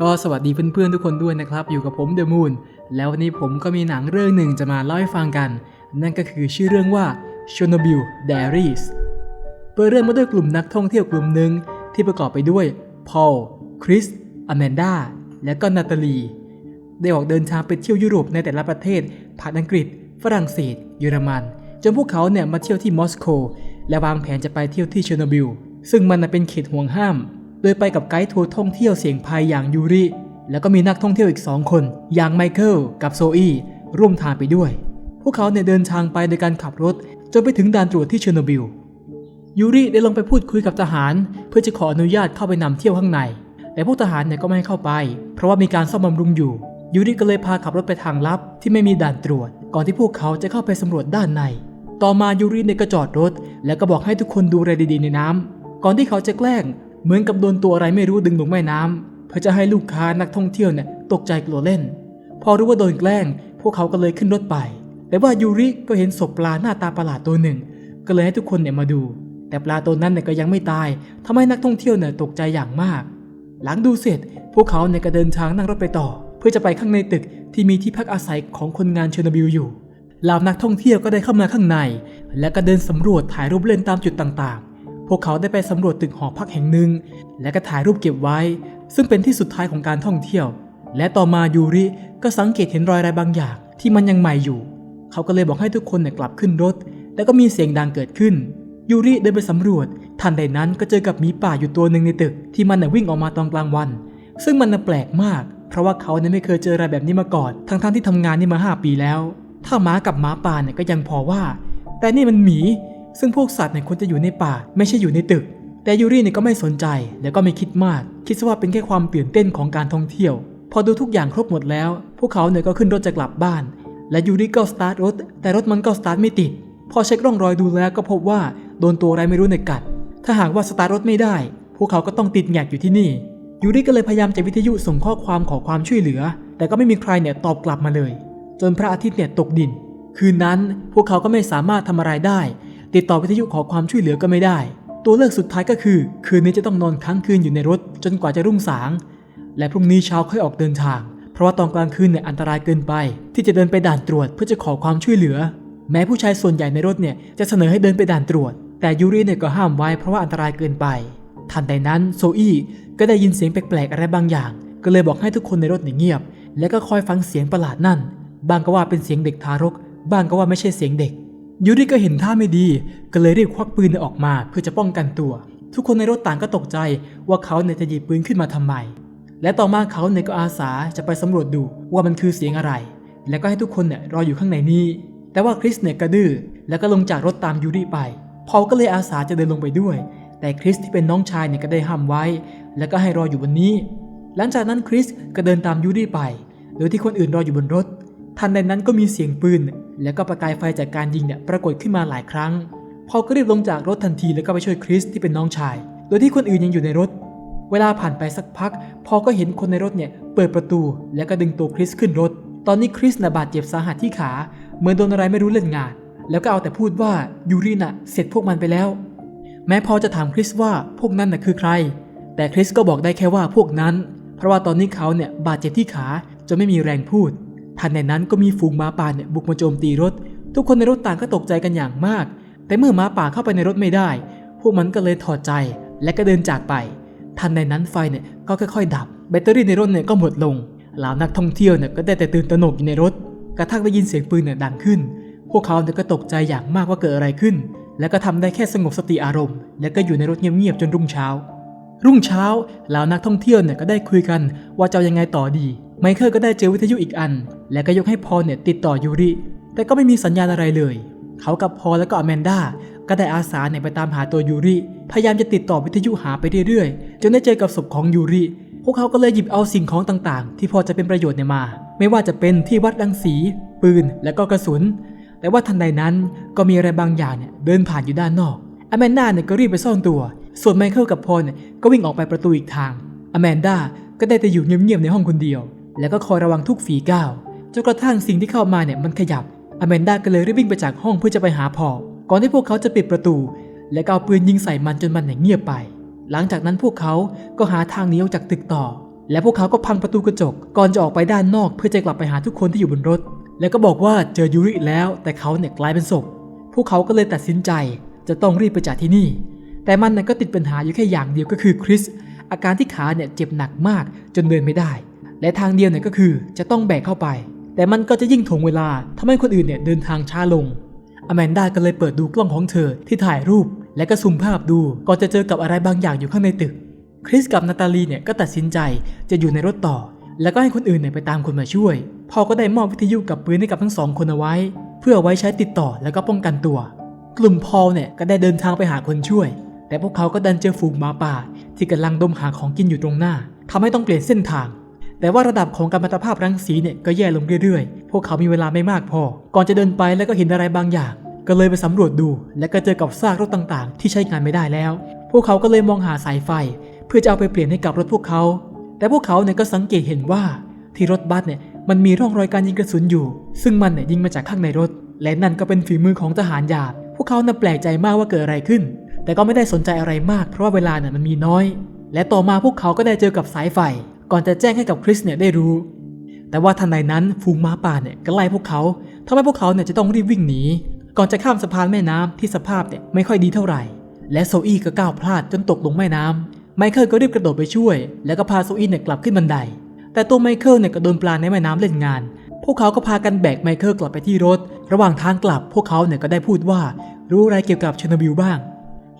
ก็สวัสดีเพื่อนๆทุกคนด้วยนะครับ อยู่กับผมเดอะมูนแล้ววันนี้ผมก็มีหนังเรื่องหนึ่งจะมาเล่าให้ฟังกัน นั่นก็คือชื่อเรื่องว่า Chernobyl Diaries เปิดเรื่องมาด้วยกลุ่มนักท่องเที่ยวกลุ่มหนึ่งที่ประกอบไปด้วยพอลคริสอแมนดาและก็นาตาลี ได้ออกเดินทางไปเที่ยวยุโรปในแต่ละประเทศ ผ่านอังกฤษ ฝรั่งเศส เยอรมัน จนพวกเขาเนี่ยมาเที่ยวที่มอสโกและวางแผนจะไปเที่ยวที่เชอร์โนบิลซึ่งมันเป็นเขตห่วงห้าม ดยไปกับไกด์ทัวร์ท่องเที่ยวเสี่ยงภัยอย่างยูริแล้วก็มีนักท่องเที่ยวอีกสองคน อย่างไมเคิลกับโซอี้ร่วมทางไปด้วย พวกเขาเนี่ยเดินทางไปโดยการขับรถ จนไปถึงด่านตรวจที่เชอร์โนบิล ยูริได้ลงไปพูดคุยกับทหาร เพื่อจะขออนุญาตเข้าไปนำเที่ยวข้างใน แต่พวกทหารเนี่ยก็ไม่ให้เข้าไป เพราะว่ามีการซ่อมบำรุงอยู่ ยูริก็เลยพาขับรถไปทางลับที่ไม่มีด่านตรวจ ก่อนที่พวกเขาจะเข้าไปสำรวจด้านใน ต่อมายูริเนี่ยก็จอดรถ แล้วก็บอกให้ทุกคนดูอะไรดีๆในน้ำก่อนที่เขาจะแกล้ง เหมือนกับโดนตัวอะไรไม่รู้ดึงลงแม่น้ำเพื่อจะให้ลูกค้านักท่องเที่ยวเนี่ยตกใจกลัวเล่น พอรู้ว่าโดนแกล้ง พวกเขาก็เลยขึ้นรถไป แต่ว่ายูริก็เห็นศพปลาหน้าตาประหลาดตัวหนึ่ง ก็เลยให้ทุกคนเนี่ยมาดู แต่ปลาตัวนั้นเนี่ยก็ยังไม่ตายทำให้นักท่องเที่ยวเนี่ยตกใจอย่างมาก หลังดูเสร็จ พวกเขาเนี่ยก็เดินทางนั่งรถไปต่อ เพื่อจะไปข้างในตึกที่มีที่พักอาศัยของคนงานเชอร์โนบิลอยู่เหล่านักท่องเที่ยวก็ได้เข้ามาข้างใน และก็เดินสำรวจถ่ายรูปเล่นตามจุดต่างๆ พวกเขาได้ไปสำรวจตึกหอพักแห่งหนึ่ง และก็ถ่ายรูปเก็บไว้ ซึ่งเป็นที่สุดท้ายของการท่องเที่ยว และต่อมายูริก็สังเกตเห็นรอยอะไรบางอย่าง ที่มันยังใหม่อยู่ เขาก็เลยบอกให้ทุกคนเนี่ยกลับขึ้นรถ แล้วก็มีเสียงดังเกิดขึ้น ยูริเดินไปสำรวจ ทันใดนั้นก็เจอกับหมีป่าอยู่ตัวหนึ่งในตึก ที่มันน่ะวิ่งออกมาตอนกลางวัน ซึ่งมันน่ะแปลกมาก เพราะว่าเขาเนี่ยไม่เคยเจออะไรแบบนี้มาก่อน ทั้งๆที่ทำงานนี่มา 5 ปีแล้ว ถ้าหมากับหมาป่าเนี่ยก็ยังพอว่า แต่นี่มันหมี ซึ่งพวกสัตว์เนี่ยควรจะอยู่ในป่า ไม่ใช่อยู่ในตึก แต่ยูริเนี่ยก็ไม่สนใจแล้วก็ไม่คิดมาก คิดซะว่าเป็นแค่ความตื่นเต้นของการท่องเที่ยว พอดูทุกอย่างครบหมดแล้ว พวกเขาเนี่ยก็ขึ้นรถจะกลับบ้าน และยูริก็สตาร์ทรถ แต่รถมันก็สตาร์ทไม่ติด พอเช็คร่องรอยดูแล้วก็พบว่าโดนตัวอะไรไม่รู้ในกัด ถ้าหากว่าสตาร์ทรถไม่ได้ พวกเขาก็ต้องติดแงกอยู่ที่นี่ ยูริก็เลยพยายามจะวิทยุส่งข้อความขอความช่วยเหลือ แต่ก็ไม่มีใครเนี่ยตอบกลับมาเลย จนพระอาทิตย์เนี่ยตกดิน คืนนั้นพวกเขาก็ไม่สามารถทำอะไรได้ ติดต่อวิทยุขอความช่วยเหลือก็ไม่ได้ ตัวเลือกสุดท้ายก็คือ คืนนี้จะต้องนอนค้างคืนอยู่ในรถจนกว่าจะรุ่งสาง และพรุ่งนี้เช้าค่อยออกเดินทาง เพราะว่าตอนกลางคืนเนี่ยอันตรายเกินไป ที่จะเดินไปด่านตรวจเพื่อจะขอความช่วยเหลือ แม้ผู้ชายส่วนใหญ่ในรถเนี่ยจะเสนอให้เดินไปด่านตรวจ แต่ยูริเนี่ยก็ห้ามไว้เพราะว่าอันตรายเกินไป ทันใดนั้นโซอี้ก็ได้ยินเสียงแปลกๆอะไรบางอย่าง ก็เลยบอกให้ทุกคนในรถเนี่ยเงียบ แล้วก็คอยฟังเสียงประหลาดนั่น บางก็ว่าเป็นเสียงเด็กทารก บางก็ว่าไม่ใช่เสียงเด็ก ยูริก็เห็นท่าไม่ดี ก็เลยรีบควักปืนออกมาเพื่อจะป้องกันตัว ทุกคนในรถต่างก็ตกใจว่าเขาเนี่ยจะหยิบปืนขึ้นมาทำไม และต่อมาเขาเนี่ยก็อาสาจะไปสำรวจดูว่ามันคือเสียงอะไร แล้วก็ให้ทุกคนเนี่ยรออยู่ข้างในนี้ แต่ว่าคริสเนี่ยกระดื้อแล้วก็ลงจากรถตามยูริไป พอลก็เลยอาสาจะเดินลงไปด้วย แต่คริสที่เป็นน้องชายเนี่ยก็ได้ห้ามไว้ แล้วก็ให้รออยู่บนนี้ หลังจากนั้นคริสก็เดินตามยูริไป โดยที่คนอื่นรออยู่บนรถ ทันใดนั้นก็มีเสียงปืน แล้วก็ประกายไฟจากการยิงเนี่ยปรากฏขึ้นมาหลายครั้ง พอลก็รีบลงจากรถทันทีแล้วก็ไปช่วยคริสที่เป็นน้องชาย โดยที่คนอื่นยังอยู่ในรถ เวลาผ่านไปสักพัก พอก็เห็นคนในรถเนี่ยเปิดประตู แล้วก็ดึงตัวคริสขึ้นรถ ตอนนี้คริสน่ะบาดเจ็บสาหัสที่ขา เหมือนโดนอะไรไม่รู้เล่นงาน แล้วก็เอาแต่พูดว่ายูริน่ะเสร็จพวกมันไปแล้ว แม้พอจะถามคริสว่าพวกนั้นน่ะคือใคร แต่คริสก็บอกได้แค่ว่าพวกนั้น เพราะว่าตอนนี้เขาเนี่ยบาดเจ็บที่ขาจนไม่มีแรงพูด ทันในนั้นก็มีฝูงหมาป่าเนี่ยบุกมาโจมตีรถ ทุกคนในรถต่างก็ตกใจกันอย่างมาก แต่เมื่อหมาป่าเข้าไปในรถไม่ได้ พวกมันก็เลยถอดใจและก็เดินจากไป ทันในนั้นไฟเนี่ยก็ค่อยๆ ดับ แบตเตอรี่ในรถเนี่ยก็หมดลงเหล่านักท่องเที่ยวเนี่ยก็ได้แต่ตื่นตระหนกอยู่ในรถ กระทั่งได้ยินเสียงปืนเนี่ยดังขึ้น พวกเขาเนี่ยก็ตกใจอย่างมากว่าเกิดอะไรขึ้น แล้วก็ทำได้แค่สงบสติอารมณ์ แล้วก็อยู่ในรถเงียบๆจนรุ่งเช้า รุ่งเช้าเหล่านักท่องเที่ยวเนี่ยก็ได้คุยกันว่าจะยังไงต่อดี ไมเคิลก็ได้เจอวิทยุอีกอัน และก็ยกให้พอลเนี่ยติดต่อยูริแต่ก็ไม่มีสัญญาณอะไรเลย เขากับพอลและก็อแมนดาก็ได้อาสาเนี่ยไปตามหาตัวยูริพยายามจะติดต่อวิทยุหาไปเรื่อยๆ จนได้เจอกับศพของยูริพวกเขาก็เลยหยิบเอาสิ่งของต่างๆ ที่พอจะเป็นประโยชน์เนี่ยมา ไม่ว่าจะเป็นที่วัดรังสี ปืนและก็กระสุน แต่ว่าทันใดนั้นก็มีอะไรบางอย่างเนี่ยเดินผ่านอยู่ด้านนอกอแมนดาเนี่ยก็รีบไปซ่อนตัว ส่วนไมเคิลกับพอลเนี่ยก็วิ่งออกไปประตูอีกทางอแมนดาก็ได้แต่อยู่เงียบๆในห้องคนเดียว แล้วก็คอยระวังทุกฝีก้าวจนกระทั่งสิ่งที่เข้ามาเนี่ยมันขยับอแมนดาก็เลยรีบวิ่งไปจากห้องเพื่อจะไปหาพอก่อนที่พวกเขาจะปิดประตู และก็เอาปืนยิงใส่มันจนมันเนี่ยเงียบไป หลังจากนั้นพวกเขาก็หาทางหนีออกจากตึกต่อ และพวกเขาก็พังประตูกระจก ก่อนจะออกไปด้านนอกเพื่อจะกลับไปหาทุกคนที่อยู่บนรถ แล้วก็บอกว่าเจอยูริแล้ว แต่เขาเนี่ยกลายเป็นศพ พวกเขาก็เลยตัดสินใจ จะต้องรีบไปจากที่นี่ แต่มันน่ะก็ติดปัญหาอยู่แค่อย่างเดียวก็คือคริสอาการที่ขาเนี่ยเจ็บหนักมากจนเดินไม่ได้ และทางเดียวเนี่ยก็คือจะต้องแบกเข้าไป แต่มันก็จะยิ่งถ่วงเวลาทำให้คนอื่นเนี่ยเดินทางช้าลงอแมนดาก็เลยเปิดดูกล้องของเธอที่ถ่ายรูป และก็ซูมภาพดูก่อนจะเจอกับอะไรบางอย่างอยู่ข้างในตึก คริสกับนาตาลีเนี่ยก็ตัดสินใจจะอยู่ในรถต่อ แล้วก็ให้คนอื่นเนี่ยไปตามคนมาช่วยพอก็ได้มอบวิทยุกับปืนให้กับทั้งสองคนเอาไว้ เพื่อไว้ใช้ติดต่อแล้วก็ป้องกันตัว กลุ่มพอลเนี่ยก็ได้เดินทางไปหาคนช่วย แต่พวกเขาก็ดันเจอฝูงหมาป่า ที่กำลังดมหาของกินอยู่ตรงหน้าทำให้ต้องเปลี่ยนเส้นทาง แต่ว่าระดับของกัมมันตภาพรังสีเนี่ยก็แย่ลงเรื่อยๆ พวกเขามีเวลาไม่มากพอ ก่อนจะเดินไปแล้วก็เห็นอะไรบางอย่าง ก็เลยไปสำรวจดู และก็เจอกับซากรถต่างๆ ที่ใช้งานไม่ได้แล้ว พวกเขาก็เลยมองหาสายไฟ เพื่อจะเอาไปเปลี่ยนให้กับรถพวกเขา แต่พวกเขาเนี่ยก็สังเกตเห็นว่า ที่รถบัสเนี่ยมันมีร่องรอยการยิงกระสุนอยู่ ซึ่งมันเนี่ยยิงมาจากข้างในรถ และนั่นก็เป็นฝีมือของทหารหยาบ พวกเขาน่ะแปลกใจมากว่าเกิดอะไรขึ้น แต่ก็ไม่ได้สนใจอะไรมากเพราะว่าเวลาเนี่ยมันมีน้อย และต่อมาพวกเขาก็ได้เจอกับสายไฟ ก่อนจะแจ้งให้กับคริสเนี่ยได้รู้ แต่ว่าทันใดนั้นฝูงม้าป่าเนี่ยก็ไล่พวกเขาทำให้พวกเขาเนี่ยจะต้องรีบวิ่งหนี ก่อนจะข้ามสะพานแม่น้ำที่สภาพเนี่ยไม่ค่อยดีเท่าไหร่ และโซอี้ก็ก้าวพลาดจนตกลงแม่น้ำไมเคิลก็รีบกระโดดไปช่วย แล้วก็พาโซอี้เนี่ยกลับขึ้นบันได แต่ตัวไมเคิลเนี่ยก็โดนปลาในแม่น้ำเล่นงาน พวกเขาก็พากันแบกไมเคิลกลับไปที่รถ ระหว่างทางกลับพวกเขาเนี่ยก็ได้พูดว่า รู้อะไรเกี่ยวกับเชอร์โนบิลบ้าง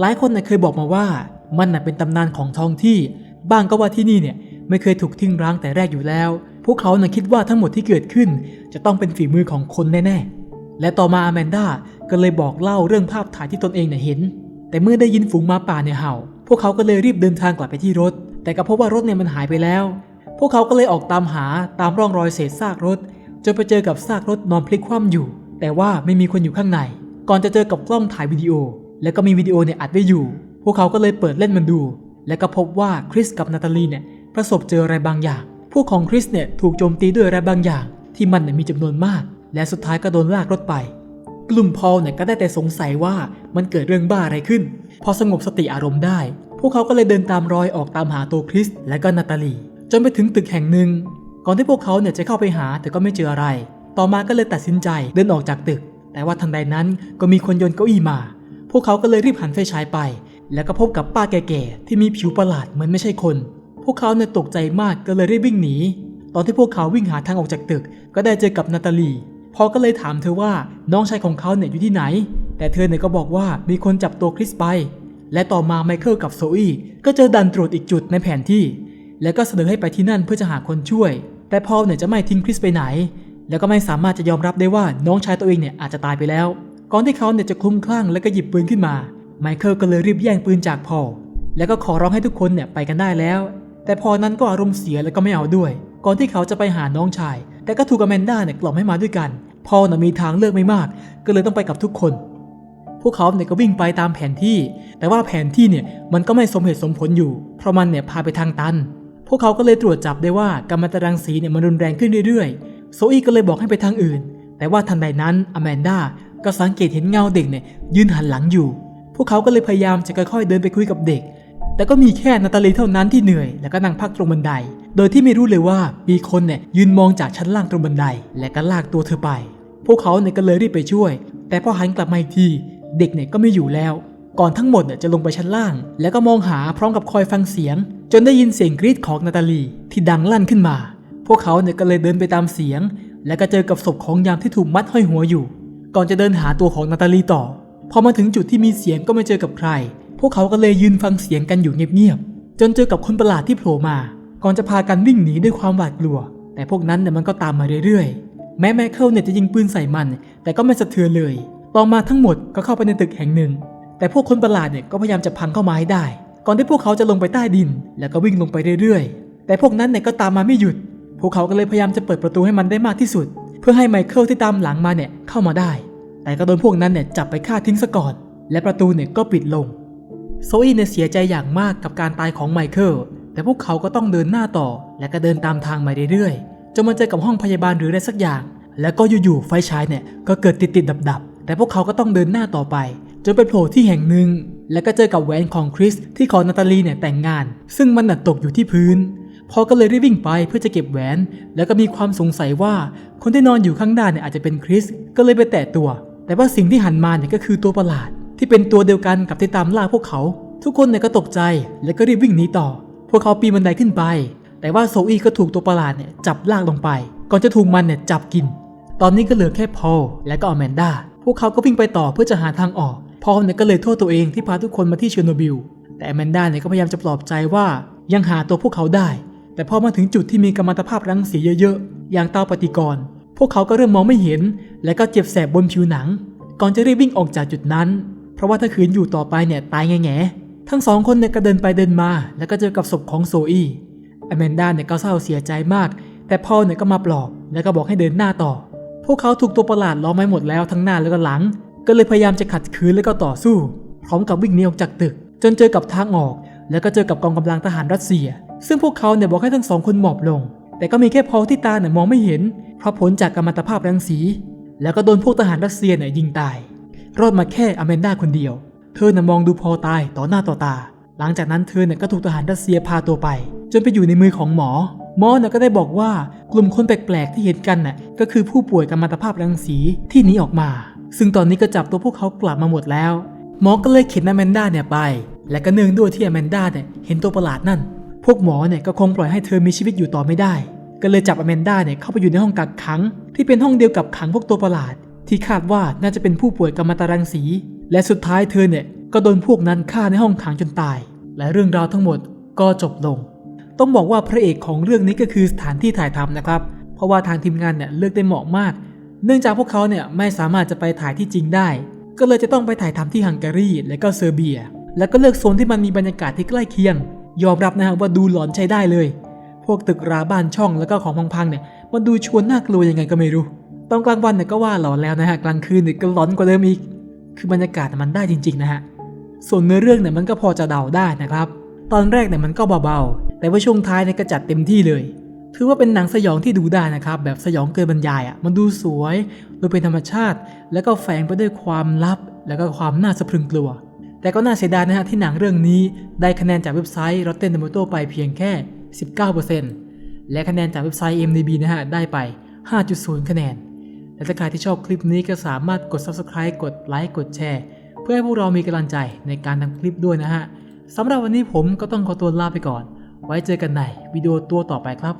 หลายคนเนี่ยเคยบอกมาว่า มันน่ะเป็นตำนานของท้องที่ บ้างก็ว่าที่นี่เนี่ย ไม่เคยถูกทิ้งร้างแต่แรกอยู่แล้ว พวกเขาน่ะคิดว่าทั้งหมดที่เกิดขึ้น จะต้องเป็นฝีมือของคนแน่ๆ และต่อมาอแมนดาก็เลยบอกเล่าเรื่องภาพถ่ายที่ตนเองเนี่ยเห็น แต่เมื่อได้ยินฝูงมาป่าเนี่ยเห่า พวกเขาก็เลยรีบเดินทางกลับไปที่รถ แต่ก็พบว่ารถเนี่ยมันหายไปแล้ว พวกเขาก็เลยออกตามหาตามร่องรอยเศษซากรถ จนไปเจอกับซากรถนอนพลิกคว่ำอยู่ แต่ว่าไม่มีคนอยู่ข้างใน ก่อนจะเจอกับกล้องถ่ายวิดีโอ แล้วก็มีวิดีโอเนี่ยอัดไว้อยู่ พวกเขาก็เลยเปิดเล่นมันดู แล้วก็พบว่าคริสกับนาตาลีเนี่ย ประสบเจออะไรบางอย่าง พวกของคริสเนี่ยถูกโจมตีด้วยอะไรบางอย่าง ที่มันเนี่ยมีจำนวนมาก และสุดท้ายก็โดนลากรถไป กลุ่มพอลเนี่ยก็ได้แต่สงสัยว่ามันเกิดเรื่องบ้าอะไรขึ้น พอสงบสติอารมณ์ได้ พวกเขาก็เลยเดินตามรอยออกตามหาตัวคริสและก็นาตาลี จนไปถึงตึกแห่งหนึ่ง ก่อนที่พวกเขาเนี่ยจะเข้าไปหาแต่ก็ไม่เจออะไร ต่อมาก็เลยตัดสินใจเดินออกจากตึก แต่ว่าทันใดนั้นก็มีคนโยนเก้าอี้มา พวกเขาก็เลยรีบหันไฟฉายไป แล้วก็พบกับป้าแก่ๆที่มีผิวประหลาดเหมือนไม่ใช่คน พวกเขาเนี่ยตกใจมากก็เลยรีบวิ่งหนี ตอนที่พวกเขาวิ่งหาทางออกจากตึก ก็ได้เจอกับนาตาลีพอก็เลยถามเธอว่าน้องชายของเขาเนี่ยอยู่ที่ไหน แต่เธอเนี่ยก็บอกว่ามีคนจับตัวคริสไป และต่อมาไมเคิลกับโซอี้ก็เจอดันตรวจอีกจุดในแผนที่ แล้วก็เสนอให้ไปที่นั่นเพื่อจะหาคนช่วย แต่พอลเนี่ยจะไม่ทิ้งคริสไปไหน แล้วก็ไม่สามารถจะยอมรับได้ว่าน้องชายตัวเองเนี่ยอาจจะตายไปแล้ว ก่อนที่เขาเนี่ยจะคลุ้มคลั่งแล้วก็หยิบปืนขึ้นมา ไมเคิลก็เลยรีบแย่งปืนจากพอลแล้วก็ขอร้องให้ทุกคนเนี่ยไปกันได้แล้ว แต่พอนั้นก็อารมณ์เสียแล้วก็ไม่เอาด้วย ก่อนที่เขาจะไปหาน้องชาย แต่ก็ถูกอแมนด้าเนี่ยกล่อมให้มาด้วยกันพอลน่ะมีทางเลือกไม่มาก ก็เลยต้องไปกับทุกคน พวกเขาเนี่ยก็วิ่งไปตามแผนที่ แต่ว่าแผนที่เนี่ยมันก็ไม่สมเหตุสมผลอยู่ เพราะมันเนี่ยพาไปทางตัน พวกเขาก็เลยตรวจจับได้ว่ากัมมันตรังสีเนี่ยมันรุนแรงขึ้นเรื่อยๆ โซอี้ก็เลยบอกให้ไปทางอื่น แต่ว่าทันใดนั้นอแมนด้าก็สังเกตเห็นเงาเด็กเนี่ยยืนหันหลังอยู่ พวกเขาก็เลยพยายามจะค่อยๆเดินไปคุยกับเด็ก แต่ก็มีแค่นาตาลีเท่านั้นที่เหนื่อย แล้วก็นั่งพักตรงบันได โดยที่ไม่รู้เลยว่ามีคนเนี่ยยืนมองจากชั้นล่างตรงบันได และก็ลากตัวเธอไป พวกเขาเนี่ยก็เลยรีบไปช่วย แต่พอหันกลับมาอีกที เด็กเนี่ยก็ไม่อยู่แล้ว ก่อนทั้งหมดเนี่ยจะลงไปชั้นล่าง แล้วก็มองหาพร้อมกับคอยฟังเสียง จนได้ยินเสียงกรีดของนาตาลีที่ดังลั่นขึ้นมา พวกเขาเนี่ยก็เลยเดินไปตามเสียง แล้วก็เจอกับศพของยามที่ถูกมัดห้อยหัวอยู่ ก่อนจะเดินหาตัวของนาตาลีต่อพอมาถึงจุดที่มีเสียงก็ไม่เจอกับใคร วกเขาก็เลยยืนฟังเสียงกันอยู่เงียบๆ จนเจอกับคนประหลาดที่โผล่มา ก่อนจะพากันวิ่งหนีด้วยความหวาดกลัว แต่พวกนั้นเนี่ยมันก็ตามมาเรื่อยๆ แม้แมคเคิลเนี่ยจะยิงปืนใส่มัน แต่ก็ไม่สะเทือนเลย ต่อมาทั้งหมดก็เข้าไปในตึกแห่งหนึ่ง แต่พวกคนประหลาดเนี่ยก็พยายามจะพังเข้ามาให้ได้ ก่อนที่พวกเขาจะลงไปใต้ดิน แล้วก็วิ่งลงไปเรื่อยๆ แต่พวกนั้นเนี่ยก็ตามมาไม่หยุด พวกเขาก็เลยพยายามจะเปิดประตูให้มันได้มากที่สุด เพื่อให้ไมเคิลที่ตามหลังมาเนี่ยเข้ามาได้ แต่ก็โดนพวกนั้นเนี่ยจับไปฆ่าทิ้งซะก่อน และประตูเนี่ยก็ปิดลง โซอี้เนี่ยเสียใจอย่างมากกับการตายของไมเคิลแต่พวกเขาก็ต้องเดินหน้าต่อ และก็เดินตามทางมาเรื่อยๆจนมาเจอกับห้องพยาบาลหรืออะไรสักอย่าง แล้วก็อยู่ๆไฟฉายเนี่ยก็เกิดติดๆดับๆแต่พวกเขาก็ต้องเดินหน้าต่อไป จนไปโผล่ที่แห่งหนึ่ง แล้วก็เจอกับแหวนของคริสที่ขอนาตาลีเนี่ยแต่งงาน ซึ่งมันตกอยู่ที่พื้นพอก็เลยรีบวิ่งไปเพื่อจะเก็บแหวน แล้วก็มีความสงสัยว่าคนที่นอนอยู่ข้างหน้าเนี่ยอาจจะเป็นคริสก็เลยไปแตะตัว แต่ว่าสิ่งที่หันมาเนี่ยก็คือตัวประหลาด ที่เป็นตัวเดียวกันกับที่ตามล่าพวกเขา ทุกคนเนี่ยก็ตกใจแล้วก็รีบวิ่งหนีต่อ พวกเขาปีนบันไดขึ้นไป แต่ว่าโซอี้ก็ถูกตัวประหลาดเนี่ยจับลากลงไป ก่อนจะถูกมันเนี่ยจับกิน ตอนนี้ก็เหลือแค่พอลและก็อแมนดาพวกเขาก็วิ่งไปต่อเพื่อจะหาทางออก พอลเนี่ยก็เลยโทษตัวเองที่พาทุกคนมาที่เชอร์โนบิล แต่อแมนดาเนี่ยก็พยายามจะปลอบใจว่ายังหาตัวพวกเขาได้ แต่พอมาถึงจุดที่มีกัมมันตภาพรังสีเยอะๆ อย่างเตาปฏิกรณ์พวกเขาก็เริ่มมองไม่เห็น และก็เจ็บแสบบนผิวหนัง ก่อนจะรีบวิ่งออกจากจุดนั้น เพราะว่าถ้าขืนอยู่ต่อไปเนี่ยตายแง่ๆทั้งสองคนเนี่ยก็เดินไปเดินมา แล้วก็เจอกับศพของโซอี้อแมนด้าเนี่ยก็เศร้าเสียใจมาก แต่พอลเนี่ยก็มาปลอบ แล้วก็บอกให้เดินหน้าต่อ พวกเขาถูกตัวประหลาดล้อมไว้หมดแล้วทั้งหน้าแล้วก็หลัง ก็เลยพยายามจะขัดขืนแล้วก็ต่อสู้ พร้อมกับวิ่งหนีออกจากตึก จนเจอกับทางออก แล้วก็เจอกับกองกำลังทหารรัสเซีย ซึ่งพวกเขาเนี่ยบอกให้ทั้งสองคนหมอบลง แต่ก็มีแค่พอลที่ตาเนี่ยมองไม่เห็น เพราะผลจากกัมมันตภาพรังสี แล้วก็โดนพวกทหารรัสเซียเนี่ยยิงตาย รอดมาแค่อแมนดาคนเดียว เธอน่ะมองดูพอตายต่อหน้าต่อตา หลังจากนั้นเธอเนี่ยก็ถูกทหารรัสเซียพาตัวไป จนไปอยู่ในมือของหมอ หมอเนี่ยก็ได้บอกว่ากลุ่มคนแปลกๆที่เห็นกันน่ะก็คือผู้ป่วยกัมมันตภาพรังสีที่หนีออกมา ซึ่งตอนนี้ก็จับตัวพวกเขากลับมาหมดแล้ว หมอก็เลยเข็นอแมนดาเนี่ยไป และก็เนื่องด้วยที่อแมนดาเนี่ยเห็นตัวประหลาดนั่น พวกหมอเนี่ยก็คงปล่อยให้เธอมีชีวิตอยู่ต่อไม่ได้ ก็เลยจับอแมนดาเนี่ยเข้าไปอยู่ในห้องกักขัง ที่เป็นห้องเดียวกับขังพวกตัวประหลาด ที่คาดว่าน่าจะเป็นผู้ป่วยกัมมันตรังสี และสุดท้ายเธอเนี่ยก็โดนพวกนั้นฆ่าในห้องขังจนตาย และเรื่องราวทั้งหมดก็จบลง ต้องบอกว่าพระเอกของเรื่องนี้ก็คือสถานที่ถ่ายทำนะครับ เพราะว่าทางทีมงานเนี่ยเลือกได้เหมาะมาก เนื่องจากพวกเขาเนี่ยไม่สามารถจะไปถ่ายที่จริงได้ ก็เลยจะต้องไปถ่ายทำที่ฮังการีและก็เซอร์เบีย แล้วก็เลือกโซนที่มันมีบรรยากาศที่ใกล้เคียง ยอมรับนะฮะว่าดูหลอนใช้ได้เลย พวกตึกราบ้านช่องแล้วก็ของพังๆเนี่ยมันดูชวนน่ากลัวยังไงก็ไม่รู้ ตอนกลางวันเนี่ยก็ว่าหลอนแล้วนะฮะกลางคืนเนี่ยก็หลอนกว่าเดิมอีก คือบรรยากาศมันได้จริง ๆ นะฮะส่วนเนื้อเรื่องเนี่ยมันก็พอจะเดาได้นะครับ ตอนแรกเนี่ยมันก็เบาๆ แต่ว่าช่วงท้ายเนี่ยก็จัดเต็มที่เลย ถือว่าเป็นหนังสยองที่ดูได้นะครับ แบบสยองเกินบรรยายอะมันดูสวยดูเป็นธรรมชาติ แล้วก็แฝงไปด้วยความลับ แล้วก็ความน่าสะพรึงกลัว แต่ก็น่าเสียดายนะฮะที่หนังเรื่องนี้ได้คะแนนจากเว็บไซต์ Rotten Tomato ไปเพียงแค่ 19%และคะแนนจากเว็บไซต์ Mdb นะฮะได้ไป 5.0 คะแนน และถ้าใครที่ชอบคลิปนี้ก็สามารถกด Subscribe กดไลค์กดแชร์ เพื่อให้พวกเรามีกำลังใจในการทำคลิปด้วยนะฮะสำหรับวันนี้ผมก็ต้องขอตัวลาไปก่อน ไว้เจอกันในวิดีโอตัวต่อไปครับ